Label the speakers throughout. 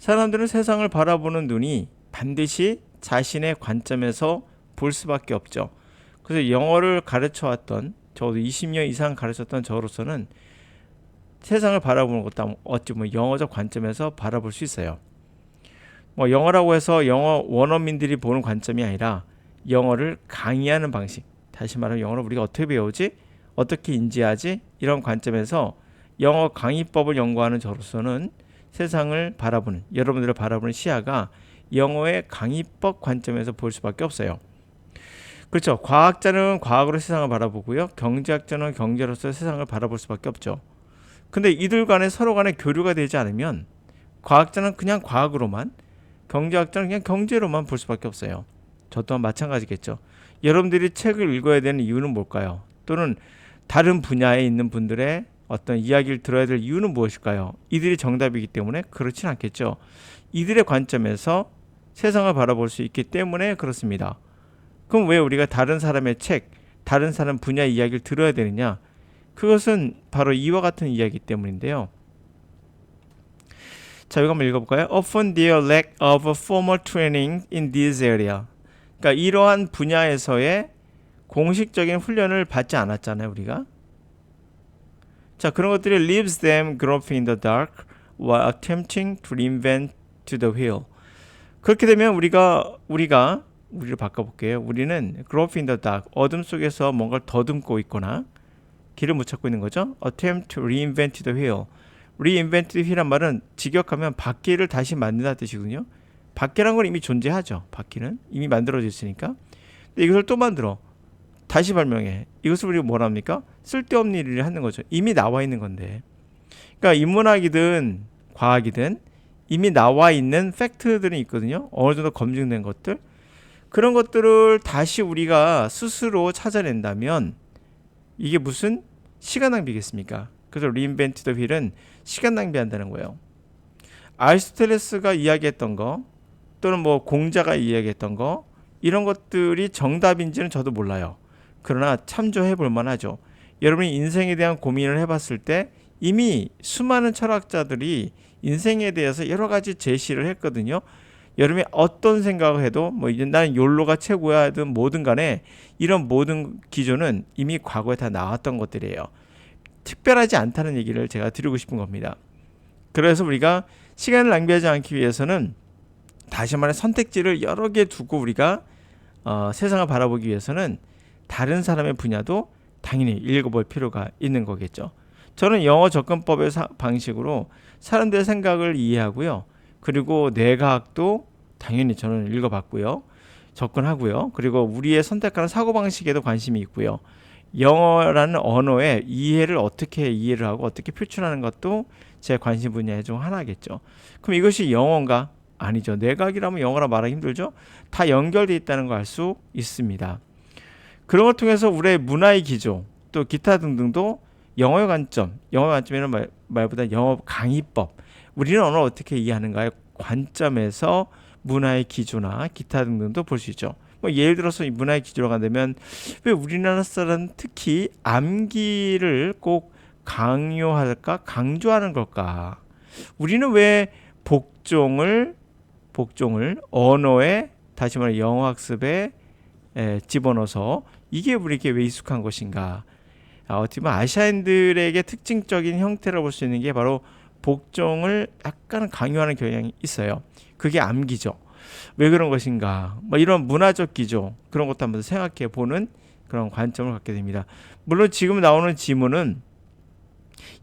Speaker 1: 사람들은 세상을 바라보는 눈이 반드시 자신의 관점에서 볼 수밖에 없죠. 그래서 영어를 가르쳐 왔던 적어도 20년 이상 가르쳤던 저로서는 세상을 바라보는 것도 어찌 보면 영어적 관점에서 바라볼 수 있어요. 뭐 영어라고 해서 영어 원어민들이 보는 관점이 아니라 영어를 강의하는 방식. 다시 말하면 영어를 우리가 어떻게 배우지? 어떻게 인지하지? 이런 관점에서 영어 강의법을 연구하는 저로서는 세상을 바라보는 여러분들을 바라보는 시야가 영어의 강의법 관점에서 볼 수밖에 없어요. 그렇죠. 과학자는 과학으로 세상을 바라보고요. 경제학자는 경제로서 세상을 바라볼 수밖에 없죠. 근데 이들 간에 서로 간에 교류가 되지 않으면 과학자는 그냥 과학으로만 경제학자는 그냥 경제로만 볼 수밖에 없어요. 저 또한 마찬가지겠죠. 여러분들이 책을 읽어야 되는 이유는 뭘까요? 또는 다른 분야에 있는 분들의 어떤 이야기를 들어야 될 이유는 무엇일까요? 이들이 정답이기 때문에 그렇진 않겠죠. 이들의 관점에서 세상을 바라볼 수 있기 때문에 그렇습니다. 그럼 왜 우리가 다른 사람의 책, 다른 사람 분야 이야기를 들어야 되느냐? 그것은 바로 이와 같은 이야기 때문인데요. 자, 이거 한번 읽어볼까요? Often their lack of formal training in this area. 그러니까 이러한 분야에서의 공식적인 훈련을 받지 않았잖아요, 우리가. 자, 그런 것들이 leaves them groping in the dark while attempting to reinvent the wheel. 그렇게 되면 우리가 우리가 우리를 바꿔볼게요. 우리는 groping in the dark 어둠 속에서 뭔가를 더듬고 있거나 길을 못 찾고 있는 거죠. attempt to reinvent the wheel. reinvent the wheel란 말은 직역하면 바퀴를 다시 만든다 뜻이거든요. 바퀴란 건 이미 존재하죠. 바퀴는 이미 만들어져 있으니까. 근데 이것을 또 만들어. 다시 발명해. 이것을 우리가 뭐라 합니까? 쓸데없는 일을 하는 거죠. 이미 나와 있는 건데. 그러니까 인문학이든 과학이든 이미 나와 있는 팩트들이 있거든요. 어느 정도 검증된 것들. 그런 것들을 다시 우리가 스스로 찾아낸다면 이게 무슨 시간 낭비겠습니까? 그래서 리인벤트 더 휠은 시간 낭비한다는 거예요. 아리스토텔레스가 이야기했던 거 또는 뭐 공자가 이야기했던 거 이런 것들이 정답인지는 저도 몰라요. 그러나 참조해 볼 만하죠. 여러분이 인생에 대한 고민을 해봤을 때 이미 수많은 철학자들이 인생에 대해서 여러 가지 제시를 했거든요. 여러분이 어떤 생각을 해도 뭐 이제 나는 욜로가 최고야든 뭐든 간에 이런 모든 기조는 이미 과거에 다 나왔던 것들이에요. 특별하지 않다는 얘기를 제가 드리고 싶은 겁니다. 그래서 우리가 시간을 낭비하지 않기 위해서는 다시 말해 선택지를 여러 개 두고 우리가 어, 세상을 바라보기 위해서는 다른 사람의 분야도 당연히 읽어볼 필요가 있는 거겠죠. 저는 영어 접근법의 사, 방식으로 사람들의 생각을 이해하고요. 그리고 뇌과학도 당연히 저는 읽어봤고요. 접근하고요. 그리고 우리의 선택하는 사고방식에도 관심이 있고요. 영어라는 언어의 이해를 어떻게 이해를 하고 어떻게 표출하는 것도 제 관심 분야 중 하나겠죠. 그럼 이것이 영어인가? 아니죠. 뇌과학이라면 영어라 말하기 힘들죠. 다 연결돼 있다는 걸 알 수 있습니다. 그런 걸 통해서 우리의 문화의 기조 또 기타 등등도 영어의 관점, 영어의 관점이라는 말, 말보다 영어 강의법, 우리는 언어를 어떻게 이해하는가의 관점에서 문화의 기조나 기타 등등도 볼 수 있죠. 뭐 예를 들어서 이 문화의 기조로 간다면 왜 우리나라 사람 특히 암기를 꼭 강요할까 강조하는 걸까? 우리는 왜 복종을 복종을 언어에 다시 말해 영어 학습에 에, 집어넣어서 이게 우리에게 왜 익숙한 것인가? 아, 어떻게 보면 아시아인들에게 특징적인 형태로 볼수 있는 게 바로 복종을 약간 강요하는 경향이 있어요. 그게 암기죠. 왜 그런 것인가? 뭐 이런 문화적 기조 그런 것도 한번 생각해 보는 그런 관점을 갖게 됩니다. 물론 지금 나오는 지문은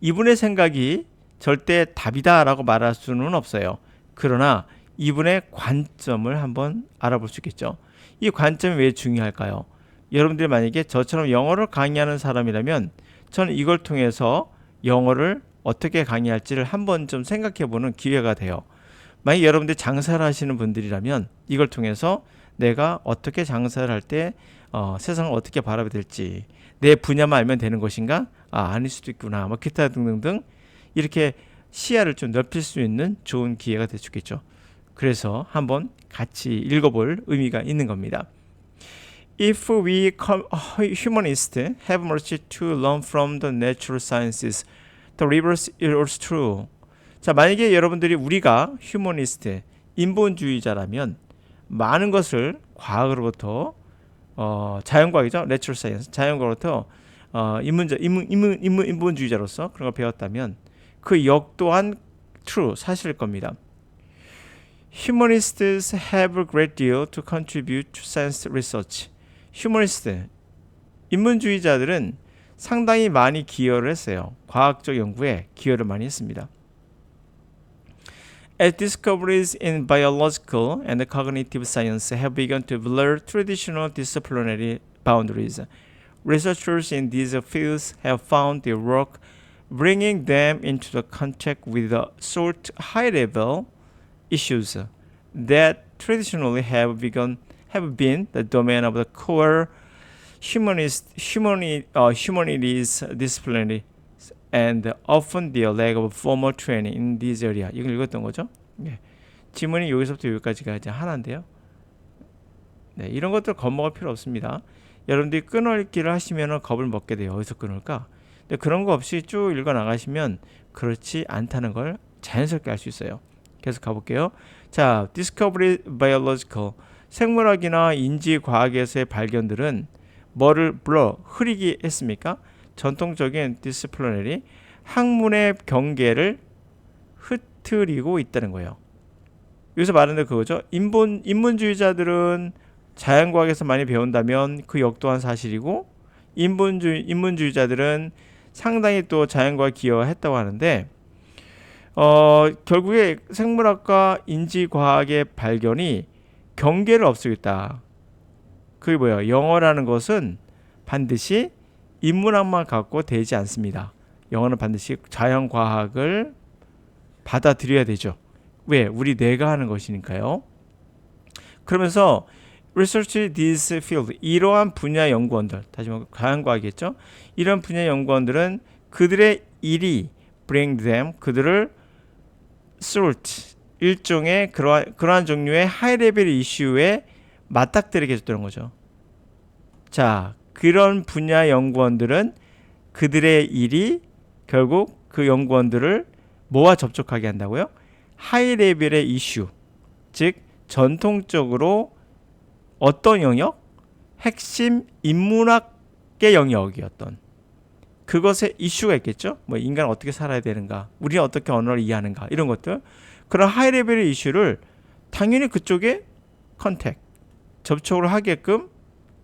Speaker 1: 이분의 생각이 절대 답이다라고 말할 수는 없어요. 그러나 이분의 관점을 한번 알아볼 수 있겠죠. 이 관점이 왜 중요할까요? 여러분들이 만약에 저처럼 영어를 강의하는 사람이라면 저는 이걸 통해서 영어를 어떻게 강의할지를 한번 좀 생각해 보는 기회가 돼요. 만약 여러분들이 장사를 하시는 분들이라면 이걸 통해서 내가 어떻게 장사를 할때 어, 세상을 어떻게 바라봐야 될지 내 분야만 알면 되는 것인가? 아, 아닐 수도 있구나. 뭐 기타 등등등 이렇게 시야를 좀 넓힐 수 있는 좋은 기회가 될 수 있겠죠. 그래서 한번 같이 읽어볼 의미가 있는 겁니다. If we humanists have much to learn from the natural sciences, the reverse is true. 자, 만약에 여러분들이 우리가 휴머니스트, 인본주의자라면 많은 것을 과학으로부터 어, 자연과학이죠. 내추럴 사이언스. 자연과로부터 어, 인문자 인문, 인문, 인문 인본주의자로서 그런 걸 배웠다면 그 역 또한 true 사실일 겁니다. Humanists have a great deal to contribute to science research. 휴머니스트 인문주의자들은 상당히 많이 기여를 했어요. 과학적 연구에 기여를 많이 했습니다. As discoveries in biological and cognitive science have begun to blur traditional disciplinary boundaries, researchers in these fields have found their work bringing them into the contact with the sort high level issues that traditionally have begun have been the domain of the core humanist humani, uh, humanities disciplinary and often the lack of formal training in this area. 이걸 읽었던 거죠. 예. 지문이 여기서부터 여기까지가 이제 하나인데요. 네, 이런 것들 겁먹을 필요 없습니다. 여러분들이 끊어읽기를 하시면 겁을 먹게 돼요. 어디서 끊을까? 근데 그런 거 없이 쭉 읽어 나가시면 그렇지 않다는 걸 자연스럽게 알 수 있어요. 계속 가볼게요. 자, Discovery Biological 생물학이나 인지 과학에서의 발견들은 뭐를 불러 흐리게 했습니까? 전통적인 디스플리너리 학문의 경계를 흐트리고 있다는 거예요. 여기서 말하는 그거죠. 인본 인문주의자들은 자연과학에서 많이 배운다면 그 역도한 사실이고 인본주의 인문주의자들은 상당히 또 자연과학 기여했다고 하는데 어, 결국에 생물학과 인지과학의 발견이 경계를 없애겠다. 그게 뭐예요? 영어라는 것은 반드시 인문학만 갖고 되지 않습니다. 영어는 반드시 자연과학을 받아들여야 되죠. 왜? 우리 뇌가 하는 것이니까요. 그러면서 research this field 이러한 분야 연구원들 다시 말해 자연과학이겠죠. 이런 분야 연구원들은 그들의 일이 bring them 그들을 sort 일종의 그러한 그러한 종류의 하이 레벨 이슈에 맞닥뜨리게 해줬다는 거죠. 자, 그런 분야 연구원들은 그들의 일이 결국 그 연구원들을 뭐와 접촉하게 한다고요? 하이 레벨의 이슈, 즉 전통적으로 어떤 영역? 핵심 인문학의 영역이었던 그것에 이슈가 있겠죠. 뭐 인간 어떻게 살아야 되는가, 우리는 어떻게 언어를 이해하는가 이런 것들 그런 하이 레벨의 이슈를 당연히 그쪽에 컨택 접촉을 하게끔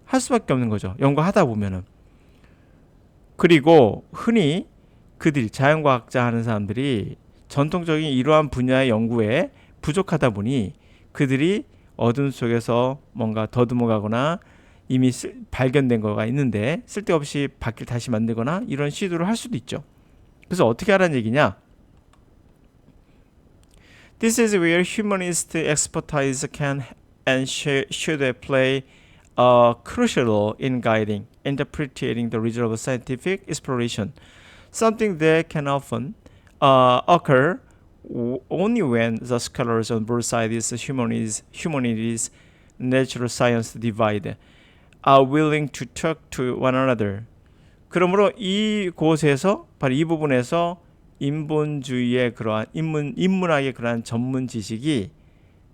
Speaker 1: 할 수밖에 없는 거죠. 연구하다 보면은. 그리고 흔히 그들이 자연과학자 하는 사람들이 전통적인 이러한 분야의 연구에 부족하다 보니 그들이 어둠 속에서 뭔가 더듬어 가거나 이미 쓸, 발견된 거가 있는데 쓸데없이 바퀴를 다시 만들거나 이런 시도를 할 수도 있죠. 그래서 어떻게 하라는 얘기냐? This is where humanist expertise can and should play a crucial role in guiding, interpreting the result of scientific exploration, something that can often uh, occur only when the scholars on both sides, humanities, humanities, natural science divide, are willing to talk to one another. 그러므로 이 곳에서 바로 이 부분에서 인본주의의 그러한 인문 인문학의 그러한 전문 지식이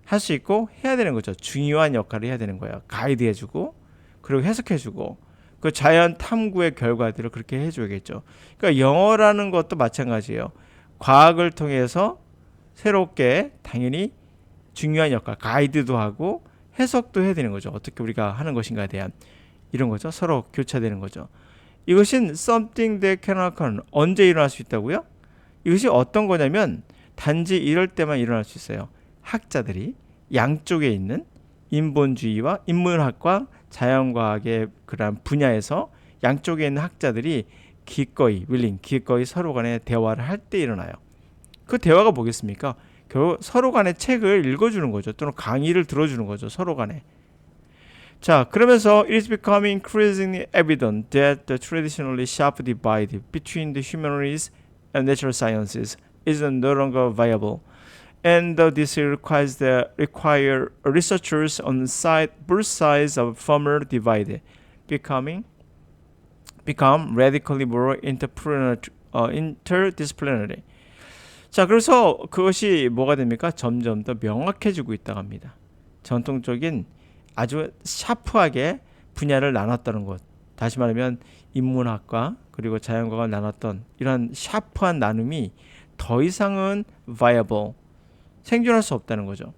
Speaker 1: 할 수 있고 해야 되는 거죠. 중요한 역할을 해야 되는 거예요. 가이드 해주고 그리고 해석해주고 그 자연 탐구의 결과들을 그렇게 해줘야겠죠. 그러니까 영어라는 것도 마찬가지예요. 과학을 통해서 새롭게 당연히 중요한 역할, 가이드도 하고 해석도 해야 되는 거죠. 어떻게 우리가 하는 것인가에 대한 이런 거죠. 서로 교차되는 거죠. 이것은 something that can occur. 언제 일어날 수 있다고요? 이것이 어떤 거냐면 단지 이럴 때만 일어날 수 있어요. 학자들이 양쪽에 있는 인본주의와 인문학과 자연과학의 그러한 분야에서 양쪽에 있는 학자들이 기꺼이 윌링 기꺼이 서로 간에 대화를 할 때 일어나요. 그 대화가 뭐겠습니까? 결국 서로 간에 책을 읽어주는 거죠. 또는 강의를 들어주는 거죠. 서로 간에. 자, 그러면서 it is becoming increasingly evident that the traditionally sharp divide between the humanities natural sciences is no longer viable. And this requires the require researchers on side both sides of former divide, becoming become radically more interdisciplinary. 자, 그래서 그것이 뭐가 됩니까? 점점 더 명확해지고 있다고 합니다. 전통적인 아주 샤프하게 분야를 나눴다는 것. 다시 말하면 인문학과 그리고 자연과가 나눴던 이런 샤프한 나눔이 더 이상은 viable 생존할 수 없다는 거죠.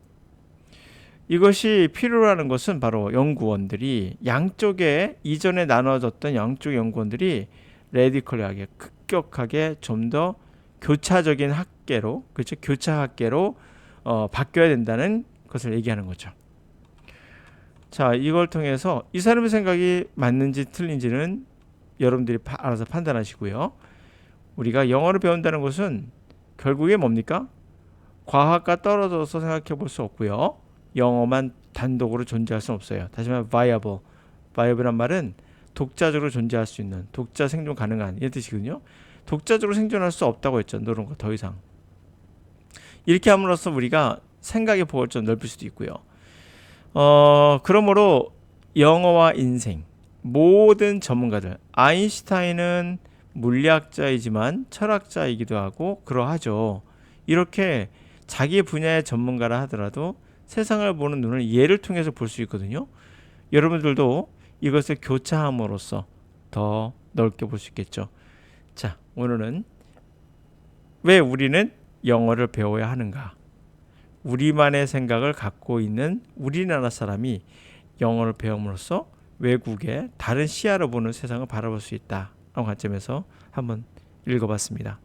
Speaker 1: 이것이 필요라는 것은 바로 연구원들이 양쪽에 이전에 나눠졌던 양쪽 연구원들이 레디컬하게 급격하게 좀 더 교차적인 학계로 그렇죠 교차 학계로 어, 바뀌어야 된다는 것을 얘기하는 거죠. 자 이걸 통해서 이 사람의 생각이 맞는지 틀린지는 여러분들이 파- 알아서 판단하시고요. 우리가 영어를 배운다는 것은 결국에 뭡니까? 과학과 떨어져서 생각해 볼 수 없고요. 영어만 단독으로 존재할 수는 없어요. 다시 말해 viable. viable란 말은 독자적으로 존재할 수 있는 독자 생존 가능한 이런 뜻이거든요. 독자적으로 생존할 수 없다고 했죠. 너런 거 더 이상. 이렇게 함으로써 우리가 생각의 폭을 좀 넓힐 수도 있고요. 어, 그러므로 영어와 인생 모든 전문가들 아인슈타인은 물리학자이지만 철학자이기도 하고 그러하죠. 이렇게 자기 분야의 전문가라 하더라도 세상을 보는 눈을 얘를 통해서 볼 수 있거든요. 여러분들도 이것을 교차함으로써 더 넓게 볼 수 있겠죠. 자, 오늘은 왜 우리는 영어를 배워야 하는가? 우리만의 생각을 갖고 있는 우리나라 사람이 영어를 배움으로써 외국의 다른 시야로 보는 세상을 바라볼 수 있다. 라는 관점에서 한번 읽어봤습니다.